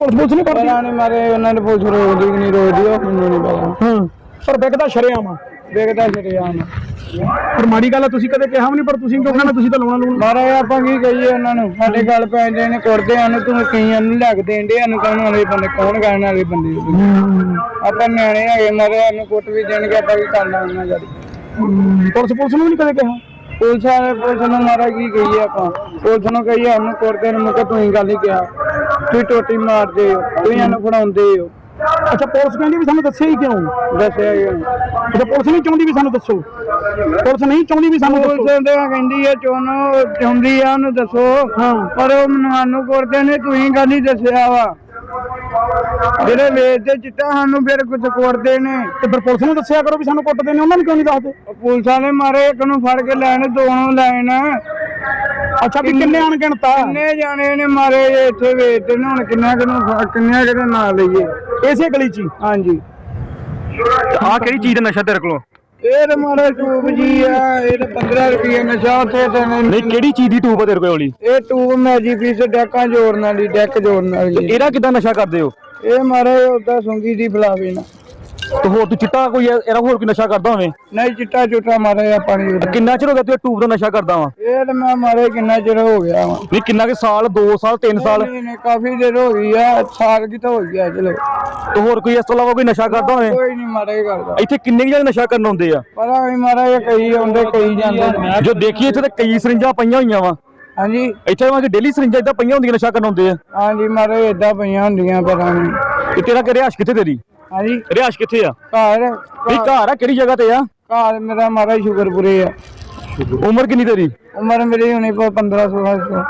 Police police ਨਹੀਂ ਕਰਦੀ ਪਤਾ ਨਹੀਂ ਮਾਰੇ ਉਹਨਾਂ ਨੇ ਪੁਲਿਸ ਰੋਕਦੀ ਕਿ ਨਹੀਂ ਰੋਕਦੀ ਉਹ ਮੈਨੂੰ ਨਹੀਂ ਪਤਾ। ਹਾਂ। ਪਰ ਵਿਕਦਾ ਸ਼ਰਿਆਮ ਆ। ਦੇਖਦਾ ਸ਼ਰਿਆਮ ਪਰ ਮਾੜੀ ਗੱਲ ਆ ਤੁਸੀਂ ਕਦੇ ਕਿਹਾ ਵੀ ਨਹੀਂ ਪਰ ਤੁਸੀਂ ਕਿਉਂ ਕਹਿੰਦੇ ਤੁਸੀਂ ਤਾਂ ਲਾਉਣਾ ਲੂਣਾ ਮਾਰੇ ਆਪਾਂ ਕੀ ਕਹੀਏ ਉਹਨਾਂ ਨੂੰ ਸਾਡੇ ਗੱਲ ਪੈਂਦੇ ਨੇ ਕੁੱਟਦੇ ਹਨ ਤੂੰ ਕਈਆਂ ਨੂੰ ਲੱਗ ਦੇਂਦੇ ਹਨ ਕੌਣ ਵਾਲੇ ਬੰਦੇ ਕੌਣ ਕਰਨ ਵਾਲੇ ਬੰਦੇ ਆਪਾਂ ਨਿਆਣੇ ਹੈਗੇ ਮਾਰੇ ਸਾਨੂੰ ਕੁੱਟ ਵੀ ਦੇਣਗੇ ਆਪਾਂ ਕੀ ਕਰਨਾ ਉਹਨਾਂ ਜਦ ਪੁਲਿਸ ਪੁਲਿਸ ਨੂੰ ਵੀ ਨਹੀਂ ਕਦੇ ਕਿਹਾ? ਪੁਲਿਸ ਵਾਲੇ ਪੁਲਿਸ ਨੂੰ ਮਾਰਾ ਕੀ ਕਹੀਏ ਆਪਾਂ? ਪੁਲਿਸ ਨੂੰ ਕਹੀਏ ਉਹਨੂੰ ਕੁੱਟਦੇ ਨੇ ਮੁਕੇ ਤੂੰ ਹੀ ਗੱਲ ਹੀ ਕਿਹਾ। ਤੂੰ ਟੋਟੀ ਮਾਰਦੇ ਹੋ ਤੂੰ ਇਹਨੂੰ ਫੜਾਉਂਦੇ ਹੋ। ਅੱਛਾ ਪੁਲਿਸ ਕਹਿੰਦੀ ਵੀ ਸਾਨੂੰ ਦੱਸਿਆ ਹੀ ਕਿਉਂ? ਦੱਸਿਆ ਗਿਆ ਅੱਛਾ ਪੁਲਿਸ ਨਹੀਂ ਚਾਹੁੰਦੀ ਵੀ ਸਾਨੂੰ ਦੱਸੋ? ਪੁਲਿਸ ਨਹੀਂ ਚਾਹੁੰਦੀ ਵੀ ਸਾਨੂੰ ਦੱਸੋ? ਪੁਲਿਸ ਦੇ ਕਹਿੰਦੀ ਹੈ ਚੋਨੋ ਚਾਹੁੰਦੀ ਆ ਉਹਨੂੰ ਦੱਸੋ। ਪਰ ਉਹ ਮੈਨੂੰ ਸਾਨੂੰ ਕਰਦੇ ਨੇ ਤੂੰ ਹੀ ਗੱਲ ਹੀ ਦੱਸਿਆ ਵਾ? ਜਿਹੜੇ ਵੇਚਦੇ ਚਿੱਟਾ ਸਾਨੂੰ ਫਿਰ ਕੁਝ ਕੋਰਦੇ ਨੇ। ਤੇ ਫਿਰ ਪੁਲਿਸ ਨੂੰ ਦੱਸਿਆ ਕਰੋ ਵੀ ਸਾਨੂੰ ਕੁੱਟਦੇ ਨੇ ਉਹਨਾਂ ਨੂੰ ਕਿਉਂ ਨਹੀਂ ਦੱਸਦੇ? ਪੁਲਿਸ ਵਾਲੇ ਮਾਰੇ ਇੱਕ ਨੂੰ ਫੜ ਕੇ ਲੈਣ ਦੋ ਨੂੰ ਲੈਣ। ਅੱਛਾ ਵੀ ਕਿੰਨੇ ਅਣਗਿਣਤਾ ਕਿੰਨੇ ਜਾਣੇ ਨੇ ਮਾਰੇ ਜੇ ਇੱਥੇ ਵੇਚਦੇ ਨੇ ਹੁਣ ਕਿੰਨਾ ਕਿਨੂੰ ਕਿੰਨੇ ਕਿਹਦੇ ਨਾਂ ਲਈਏ? ਇਸੇ ਗਲੀ 'ਚ ਹੀ? ਹਾਂਜੀ। ਆ ਕਿਹੜੀ ਚੀਜ਼ ਦਾ ਨਸ਼ਾ ਤੇਰੇ ਕੋਲੋਂ? ਇਹ ਤੇ ਮਾਰੇ ਟੂਬ ਜੀ ਆ ਇਹ ਤੇ 15 ਰੁਪਏ ਨਸ਼ਾ ਉੱਥੇ ਤੇ ਨਹੀਂ ਕਿਹੜੀ ਚੀਜ਼ ਦੀ ਟੂਬ ਆ ਤੇਰੇ ਕੋਲ ਵਾਲੀ ਇਹ ਟੂਬ ਮੈਜੀ ਪੀਸ ਡੈਕਾਂ ਜੋੜਨ ਵਾਲੀ ਡੈਕ ਜੋੜਨ ਵਾਲੀ। ਇਹਦਾ ਕਿਦਾਂ ਨਸ਼ਾ ਕਰਦੇ ਹੋ? ਇਹ ਮਾਰੇ ਉਹਦਾ ਸੁੰਗੀ ਦੀ ਫਲਾਵੇ ਨਾ ਤੇ ਹੋਰ ਤੂੰ ਚਿੱਟਾ ਕੋਈ ਇਹ- ਇਹਦਾ ਹੋਰ ਕੋਈ ਨਸ਼ਾ ਕਰਦਾ ਹੋਵੇਂ? ਨਹੀਂ ਚਿੱਟਾ ਚੁੱਟਾ ਮਾਰੇ ਆ ਪਾਣੀ ਉਹਦਾ ਕਿੰਨਾ ਚਿਰ ਹੋ ਗਿਆ ਤੂੰ ਇਹ ਟੂਬ ਦਾ ਨਸ਼ਾ ਕਰਦਾ ਵਾ? ਇਹ ਤੇ ਮੈਂ ਮਾਰੇ ਕਿੰਨਾ ਚਿਰ ਹੋ ਗਿਆ ਵਾ। ਨਹੀਂ ਕਿੰਨਾ ਕਿ ਸਾਲ 2 ਸਾਲ 3 ਸਾਲ? ਨਹੀਂ ਨਹੀਂ ਕਾਫੀ ਦੇਰ ਹੋ ਗਈ ਆ ਸਾਲ ਕੀ ਤਾਂ ਹੋ ਗਿਆ ਚਲੋ। ਤੇ ਹੋਰ ਕੋਈ ਇਸ ਤੋਂ ਇਲਾਵਾ ਕੋਈ ਨਸ਼ਾ ਕਰਦਾ ਹੋਵੇ? ਕੋਈ ਨਹੀਂ ਮਾਰੇ ਕਰਦਾ। ਇੱਥੇ ਕਿੰਨੇ ਕੁ ਜਣੇ ਨਸ਼ਾ ਕਰਨ ਆਉਂਦੇ ਆ? ਪਤਾ ਨਹੀਂ ਮਾਰੇ ਇਹ ਕਈ ਆਉਂਦੇ ਕਈ ਜਾਂਦੇ ਨੇ। ਜੋ ਦੇਖੀਏ ਇੱਥੇ ਤੇ ਕਈ ਸਰਿੰਜਾਂ ਪਈਆਂ ਹੋਈਆਂ ਵਾ। ਹਾਂਜੀ? ਇੱਥੇ ਵਾ ਕਿ ਡੇਲੀ ਸਰਿੰਜਾਂ ਇਦਾਂ ਪਈਆਂ ਹੁੰਦੀਆਂ ਨਸ਼ਾ ਕਰਨ ਆਉਂਦੇ ਆ। ਹਾਂਜੀ ਮਾਰੇ ਏਦਾਂ ਪਈਆਂ ਹੁੰਦੀਆਂ ਪਤਾ ਨਹੀਂ। ਤੇ ਤੇਰਾ ਕਿ ਰਿਹਾਸ਼ ਕਿੱਥੇ ਤੇਰੀ? ਹਾਂਜੀ। ਕਿੱਥੇ ਆ? ਘਰ। ਨਹੀਂ ਘਰ। ਆ ਕਿਹੜੀ ਜਗ੍ਹਾ ਤੇ ਆ? ਘਰ ਮੇਰਾ ਮਾਰਾ ਸ਼ੁਕਰਪੁਰੇ ਆ। ਉਮਰ ਕਿੰਨੀ ਤੇਰੀ? ਉਮਰ ਮੇਰੀ ਹੋਣੀ 15 16 ਸਾਲ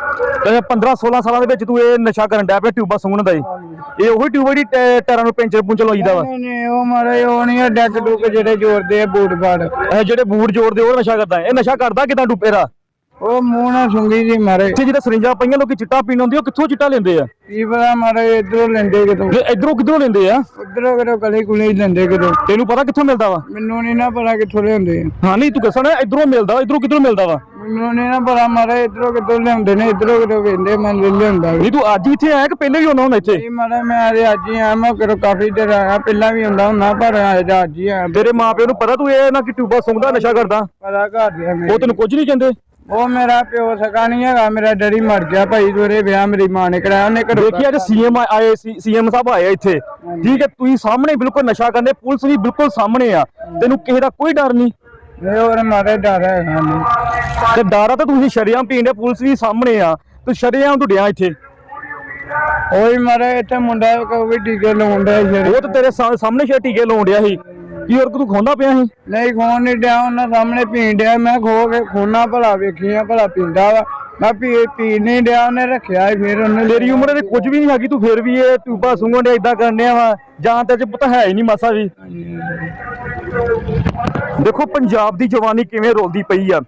ਤੇ 15 16 ਸਾਲਾਂ ਦੇ ਵਿੱਚ ਤੂੰ ਇਹ ਨਸ਼ਾ ਕਰਨ ਡਿਆ ਪਿਆ ਟਿਊਬਾਂ ਸੁੰਘਣ ਦਾ। ਇਹ ਉਹੀ ਟਿਊਬ ਜਿਹੜੀ ਟੈ- ਟਾਇਰਾਂ ਨੂੰ ਪੈਂਚਰ ਪੁੰਚਰ ਲਾਈਦਾ ਵਾ। ਨਹੀਂ ਨਹੀਂ ਉਹ ਮਾਰੇ ਉਹ ਨਹੀਂ ਆ ਡੈਕ ਡੁੱਕ ਜਿਹੜੇ ਜੋੜਦੇ ਆ ਬੂਟ ਬਾੜ ਇਹ ਜਿਹੜੇ ਬੂਟ ਜੋੜਦੇ ਉਹ ਨਸ਼ਾ ਕਰਦਾ। ਇਹ ਨਸ਼ਾ ਕਰਦਾ ਕਿਦਾਂ ਡੁੱਪੇਰਾ ਉਹ ਮੂੰਹ ਨਾਲ ਸੁੰਗੀ ਜੀ ਮਾਰੇ। ਇੱਥੇ ਜਿਹੜੇ ਸਰਿੰਜਾਂ ਪਈਆਂ ਲੋਕੀ ਚਿੱਟਾ ਪੀਣ ਆਉਂਦੇ ਉਹ ਕਿੱਥੋਂ ਚਿੱਟਾ ਲੈਂਦੇ ਆ? ਕੀ ਪਤਾ ਮਾਰੇ ਇਧਰੋਂ ਲੈਂਦੇ ਕਿਤੋਂ। ਤੇ ਇਧਰੋਂ ਕਿੱਧਰੋਂ ਲੈਂਦੇ ਆ? ਉਧਰੋਂ ਕਿਤੋਂ ਗਲੀ ਗੁਲੀ ਲੈਂਦੇ ਕਿਤੋਂ। ਤੈਨੂੰ ਪਤਾ ਕਿੱਥੋਂ ਮਿਲਦਾ ਵਾ? ਮੈਨੂੰ ਨਹੀਂ ਨਾ ਪਤਾ ਕਿੱਥੋਂ ਲਿਆਉਂਦੇ ਆ। ਹਾਂ ਨਹੀਂ ਤੂੰ ਦੱਸਣਾ ਇਧਰੋਂ ਮਿਲਦਾ ਇਧਰੋਂ ਕਿੱਧਰੋਂ ਮਿਲਦਾ ਵਾ? ਮੈਨੂੰ ਨਹੀਂ ਨਾ ਪਤਾ ਮਾਰੇ ਇਧਰੋਂ ਕਿੱਥੋਂ ਲਿਆਉਂਦੇ ਨੇ ਇਧਰੋਂ ਕਿਤੋਂ ਵੇਂਦੇ ਮੈਂ ਲੈ ਲਿਆਉਂਦਾ। ਨਹੀਂ ਤੂੰ ਅੱਜ ਇੱਥੇ ਆਇਆ ਕਿ ਪਹਿਲੇ ਵੀ ਆਉਣਾ ਹੁੰਦਾ ਇੱਥੇ? ਮਾਰੇ ਮੈਂ ਅੱਜ ਅੱਜ ਹੀ ਆਇਆ ਮੈਂ ਕਰੋ ਕਾਫੀ ਦੇਰ ਆਇਆ ਪਹਿਲਾਂ ਵੀ ਹੁੰਦਾ ਹੁੰਦਾ ਪਰ ਅੱਜ ਅੱਜ ਹੀ ਆਇਆ। ਤੇਰੇ ਮਾਪਿਆਂ ਨੂੰ ਪਤਾ ਤੂੰ ਇਹ ਨਾ ਕਿ ਟਿਊਬਾਂ ਸੁੰਘਦਾ ਨਸ਼ਾ ਕਰਦਾ? ਪਤਾ ਘਰ ਦੇ ਉਹ ਤੈਨੂੰ ਕੁਝ ਨਹੀਂ ਕਹਿੰਦੇ? ਉਹ ਮੇਰਾ ਪਿਓ ਸਕਾ ਨਹੀਂ ਹੈਗਾ ਮੇਰਾ ਡੈਡੀ ਮਰ ਗਿਆ ਭਾਈ ਦੋਰੇ ਵਿਆਹ ਮੇਰੀ ਮਾਂ ਨੇ ਕਰਾਇਆ ਉਹਨੇ ਘਰੋਂ ਦੇਖੀ ਅੱਜ ਸੀਐਮ ਆਏ ਸੀਐਮ ਸਾਹਿਬ ਆਏ ਇੱਥੇ। ਠੀਕ ਹੈ ਤੁਸੀਂ ਸਾਹਮਣੇ ਬਿਲਕੁਲ ਨਸ਼ਾ ਕਰਦੇ ਪੁਲਿਸ ਵੀ ਬਿਲਕੁਲ ਸਾਹਮਣੇ ਆ। ਤੈਨੂੰ ਕਿਸੇ ਦਾ ਕੋਈ ਡਰ ਨਹੀਂ। ਇਹ ਹੋਰ ਮਾਰੇ ਡਰ ਹੈਗਾ ਨਹੀਂ ਤੇ ਡਰ ਆ ਤਾਂ ਤੁਸੀਂ ਸ਼ਰਿਆਮ ਪੀਂਦੇ ਪੁਲਿਸ ਵੀ ਸਾਹਮਣੇ ਆ ਤੂੰ ਸ਼ਰਿਆਮ ਤੂੰ ਡਿਆ ਇੱਥੇ। ਉਹੀ ਮਾਰੇ ਇੱਥੇ ਮੁੰਡਾ ਕੋ ਵੀ ਟੀਕੇ ਲਾਉਂਦਾ ਉਹ ਤਾਂ ਤੇਰੇ ਸਾਹਮਣੇ ਸ਼ੇ ਟੀਕੇ ਲਾਉਣ ਡਿਆ ਸੀ। ਕੀ ਹੋਰ ਤੂੰ ਖੋਂਦਾ ਪਿਆ ਸੀ? ਨਹੀਂ ਖੋਣ ਨਹੀਂ ਡਿਆ ਉਹਨਾਂ ਸਾਹਮਣੇ ਪੀਣ ਡਿਆ। ਮੈਂ ਖੋ ਕੇ ਖੋਨਾ ਭਲਾ ਵੇਖੀਆਂ ਭਲਾ ਪੀਂਦਾ ਵਾ। ਮੈਂ ਪੀ ਪੀ ਨਹੀਂ ਡਿਆ ਉਹਨੇ ਰੱਖਿਆ ਸੀ, ਫਿਰ ਉਹਨੇ ਤੇਰੀ ਉਮਰ ਦੇ ਕੁਝ ਵੀ ਨਹੀਂ ਹੈਗੀ ਤੂੰ ਫਿਰ ਵੀ ਇਹ ਟੂਬਾ ਸੁੰਘਣ ਡਿਆ ਇਦਾਂ ਕਰਨਿਆ ਵਾ। ਜਾਂ ਤੇ ਚ ਪਤਾ ਹੈ ਹੀ ਨਹੀਂ ਮਾਸਾ ਵੀ। ਦੇਖੋ ਪੰਜਾਬ ਦੀ ਜਵਾਨੀ ਕਿਵੇਂ ਰੋਲਦੀ ਪਈ ਆ।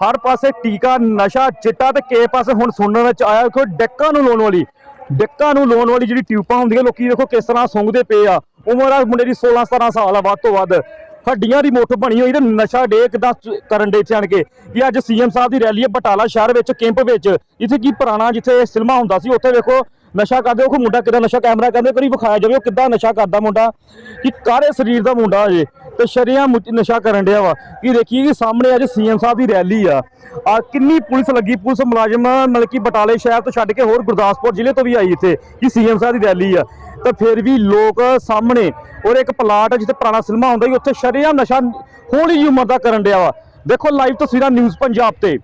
ਹਰ ਪਾਸੇ ਟੀਕਾ ਨਸ਼ਾ ਚਿੱਟਾ ਤੇ ਕੇ ਪਾਸੇ ਹੁਣ ਸੁਣਨ ਵਿੱਚ ਆਇਆ ਦੇਖੋ ਡੱਕਾਂ ਨੂੰ ਲਾਉਣ ਵਾਲੀ। ਡੱਕਾਂ ਨੂੰ ਲਾਉਣ ਵਾਲੀ ਜਿਹੜੀ ਟਿਊਪਾਂ ਹੁੰਦੀਆਂ, ਲੋਕੀ ਦੇਖੋ ਕਿਸ ਤਰ੍ਹਾਂ ਸੁੰਘਦੇ ਪਏ ਆ। ਉਮਰ ਆ ਮੁੰਡੇ ਦੀ 16 17 ਸਾਲ ਆ, ਵੱਧ ਤੋਂ ਵੱਧ। ਹੱਡੀਆਂ ਦੀ ਮੁੱਠ ਬਣੀ ਹੋਈ ਤੇ ਨਸ਼ਾ ਡੇ ਕਿਦਾਂ ਕਰਨ ਦੇ ਇੱਥੇ ਆਣ ਕੇ। ਕਿ ਅੱਜ ਸੀਐਮ ਸਾਹਿਬ ਦੀ ਰੈਲੀ ਹੈ ਬਟਾਲਾ ਸ਼ਹਿਰ ਵਿੱਚ, ਕੈਂਪ ਵਿੱਚ। ਇੱਥੇ ਕੀ ਪੁਰਾਣਾ ਜਿੱਥੇ ਸਿਲਮਾ ਹੁੰਦਾ ਸੀ, ਉੱਥੇ ਵੇਖੋ ਨਸ਼ਾ ਕਰਦੇ ਉਹ ਮੁੰਡਾ ਕਿਦਾਂ ਨਸ਼ਾ ਕੈਮਰਾ ਕਹਿੰਦੇ ਕਰੀ ਵਿਖਾਇਆ ਜਾਵੇ ਉਹ ਕਿੱਦਾਂ ਨਸ਼ਾ ਕਰਦਾ ਮੁੰਡਾ। ਕਿ ਕਾਰੇ ਸਰੀਰ ਦਾ ਮੁੰਡਾ ਅਜੇ ਤੇ ਸ਼ਰੀਆਂ ਨਸ਼ਾ ਕਰਨ ਡਿਆ ਵਾ। ਕਿ ਦੇਖੀਏ ਕਿ ਸਾਹਮਣੇ ਅੱਜ ਸੀਐਮ ਸਾਹਿਬ ਦੀ ਰੈਲੀ ਆ। ਆ ਕਿੰਨੀ ਪੁਲਿਸ ਲੱਗੀ, ਪੁਲਿਸ ਮੁਲਾਜ਼ਮ, ਮਤਲਬ ਕਿ ਬਟਾਲੇ ਸ਼ਹਿਰ ਤੋਂ ਛੱਡ ਕੇ ਹੋਰ ਗੁਰਦਾਸਪੁਰ ਜ਼ਿਲ੍ਹੇ ਤੋਂ ਵੀ ਆਈ ਇੱਥੇ, ਕਿ ਸੀਐਮ ਸਾਹਿਬ ਦੀ ਰੈਲੀ ਆ। ਤਾਂ ਫਿਰ ਵੀ ਲੋਕ ਸਾਹਮਣੇ, ਔਰ ਇੱਕ ਪਲਾਟ ਜਿੱਥੇ ਪੁਰਾਣਾ ਸਿਨੇਮਾ ਹੁੰਦਾ ਸੀ, ਉੱਥੇ ਸ਼ਰੀਆਂ ਨਸ਼ਾ ਹੌਲੀ ਜਿਹੀ ਉਮਰ ਦਾ ਕਰਨ ਡਿਆ ਵਾ। ਦੇਖੋ ਲਾਈਵ ਤਸਵੀਰਾਂ ਨਿਊਜ਼ ਪੰਜਾਬ ਤੇ।